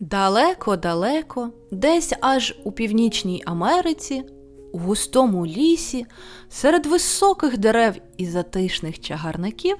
Далеко-далеко, десь аж у північній Америці, у густому лісі, серед високих дерев і затишних чагарників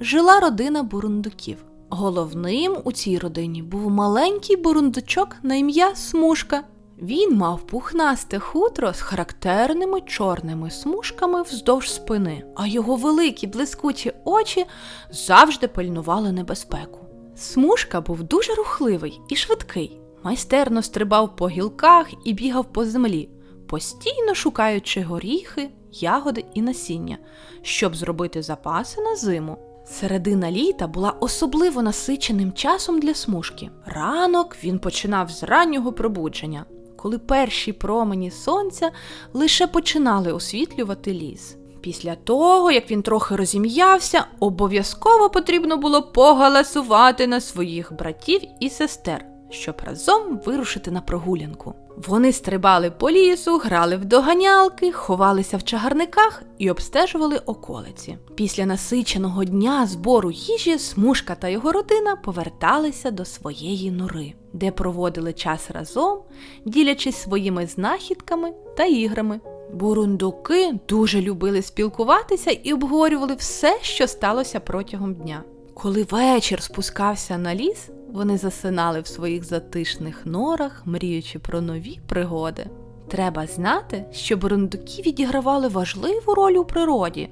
жила родина бурундуків. Головним у цій родині був маленький бурундучок на ім'я Смужка. Він мав пухнасте хутро з характерними чорними смужками вздовж спини, а його великі блискучі очі завжди пильнували небезпеку. Смужка був дуже рухливий і швидкий, майстерно стрибав по гілках і бігав по землі, постійно шукаючи горіхи, ягоди і насіння, щоб зробити запаси на зиму. Середина літа була особливо насиченим часом для смужки. Ранок він починав з раннього пробудження, коли перші промені сонця лише починали освітлювати ліс. Після того, як він трохи розім'явся, обов'язково потрібно було погаласувати на своїх братів і сестер, щоб разом вирушити на прогулянку. Вони стрибали по лісу, грали в доганялки, ховалися в чагарниках і обстежували околиці. Після насиченого дня збору їжі смужка та його родина поверталися до своєї нори, де проводили час разом, ділячись своїми знахідками та іграми. Бурундуки дуже любили спілкуватися і обговорювали все, що сталося протягом дня. Коли вечір спускався на ліс, вони засинали в своїх затишних норах, мріючи про нові пригоди. Треба знати, що бурундуки відігравали важливу роль у природі.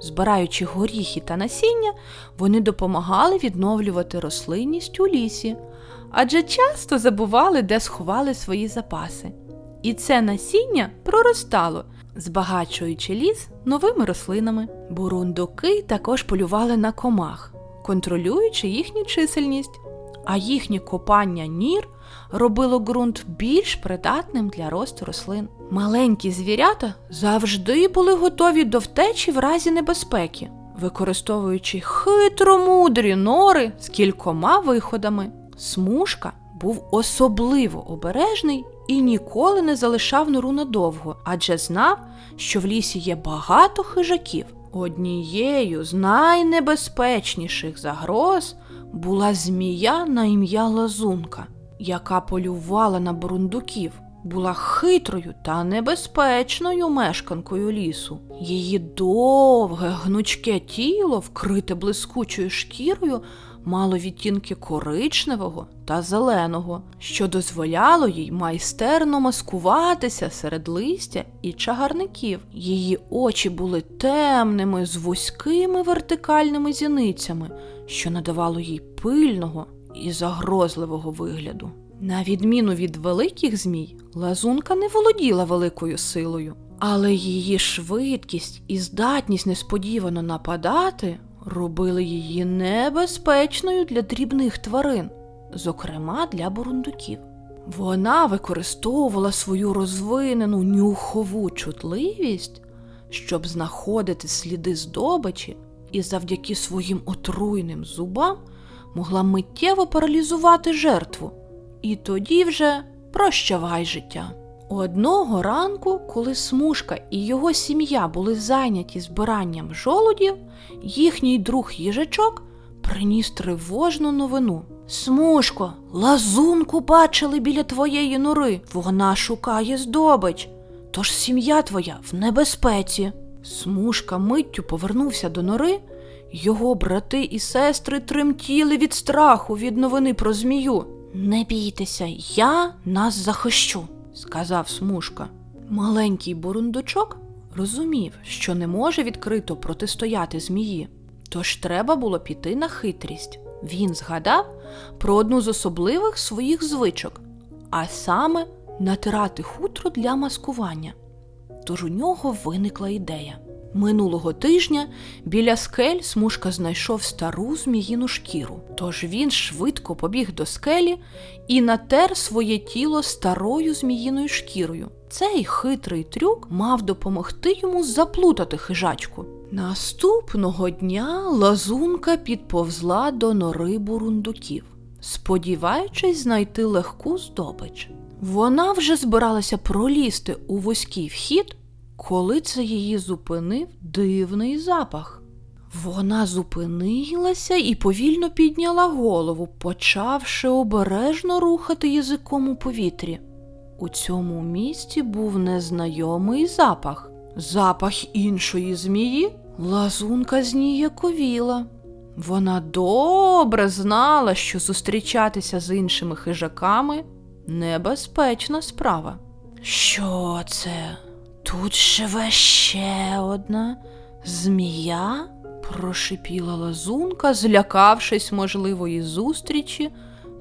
Збираючи горіхи та насіння, вони допомагали відновлювати рослинність у лісі, адже часто забували, де сховали свої запаси. І це насіння проростало, збагачуючи ліс новими рослинами. Бурундуки також полювали на комах, контролюючи їхню чисельність, а їхнє копання нір робило ґрунт більш придатним для росту рослин. Маленькі звірята завжди були готові до втечі в разі небезпеки, використовуючи хитромудрі нори з кількома виходами. Смужка був особливо обережний і ніколи не залишав нору надовго, адже знав, що в лісі є багато хижаків. Однією з найнебезпечніших загроз була змія на ім'я Лазунка, яка полювала на бурундуків, була хитрою та небезпечною мешканкою лісу. Її довге гнучке тіло, вкрите блискучою шкірою, мало відтінки коричневого та зеленого, що дозволяло їй майстерно маскуватися серед листя і чагарників. Її очі були темними з вузькими вертикальними зіницями, що надавало їй пильного і загрозливого вигляду. На відміну від великих змій, лазунка не володіла великою силою, але її швидкість і здатність несподівано нападати робили її небезпечною для дрібних тварин, зокрема для бурундуків. Вона використовувала свою розвинену нюхову чутливість, щоб знаходити сліди здобичі, і завдяки своїм отруйним зубам могла миттєво паралізувати жертву. І тоді вже прощавай життя. Одного ранку, коли смужка і його сім'я були зайняті збиранням жолудів, їхній друг їжачок приніс тривожну новину. Смужко, лазунку бачили біля твоєї нори. Вона шукає здобич. Тож сім'я твоя в небезпеці. Смужка миттю повернувся до нори. Його брати і сестри тремтіли від страху від новини про змію. Не бійтеся, я нас захищу сказав смужка. Маленький бурундучок розумів, що не може відкрито протистояти змії, тож треба було піти на хитрість. Він згадав про одну з особливих своїх звичок, а саме натирати хутро для маскування. Тож у нього виникла ідея. Минулого тижня біля скель смужка знайшов стару зміїну шкіру. Тож він швидко побіг до скелі і натер своє тіло старою зміїною шкірою. Цей хитрий трюк мав допомогти йому заплутати хижачку. Наступного дня лазунка підповзла до нори бурундуків, сподіваючись знайти легку здобич. Вона вже збиралася пролізти у вузький вхід коли це її зупинив дивний запах. Вона зупинилася і повільно підняла голову, почавши обережно рухати язиком у повітрі. У цьому місці був незнайомий запах. Запах іншої змії. Лазунка зніяковіла. Вона добре знала, що зустрічатися з іншими хижаками небезпечна справа. Що це? Тут живе ще одна змія? прошипіла лазунка, злякавшись можливої зустрічі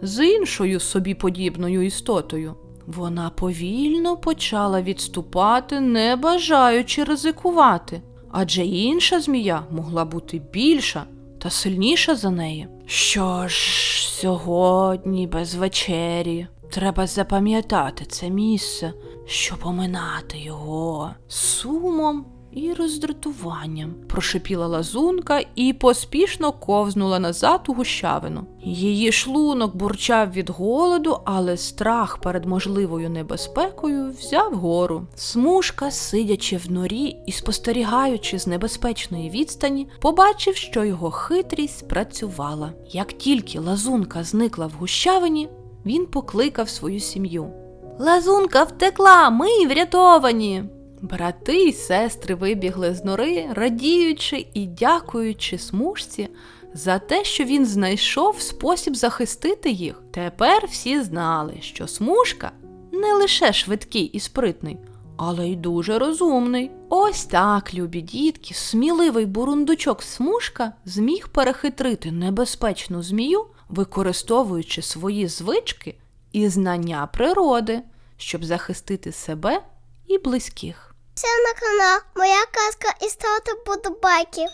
з іншою собі подібною істотою. Вона повільно почала відступати, не бажаючи ризикувати, адже інша змія могла бути більша та сильніша за неї. Що ж, сьогодні без вечері треба запам'ятати це місце, щоб поминати його сумом і роздратуванням, прошипіла лазунка і поспішно ковзнула назад у гущавину. Її шлунок бурчав від голоду, але страх перед можливою небезпекою взяв гору. Смужка, сидячи в норі і спостерігаючи з небезпечної відстані, побачив, що його хитрість спрацювала. Як тільки лазунка зникла в гущавині, він покликав свою сім'ю. Лазунка втекла, ми врятовані. Брати й сестри вибігли з нори, радіючи і дякуючи смужці за те, що він знайшов спосіб захистити їх. Тепер всі знали, що смужка не лише швидкий і спритний, але й дуже розумний. Ось так, любі дітки, сміливий бурундучок смужка зміг перехитрити небезпечну змію, використовуючи свої звички і знання природи, щоб захистити себе і близьких. Це на канал Моя казка і ставте подобайки.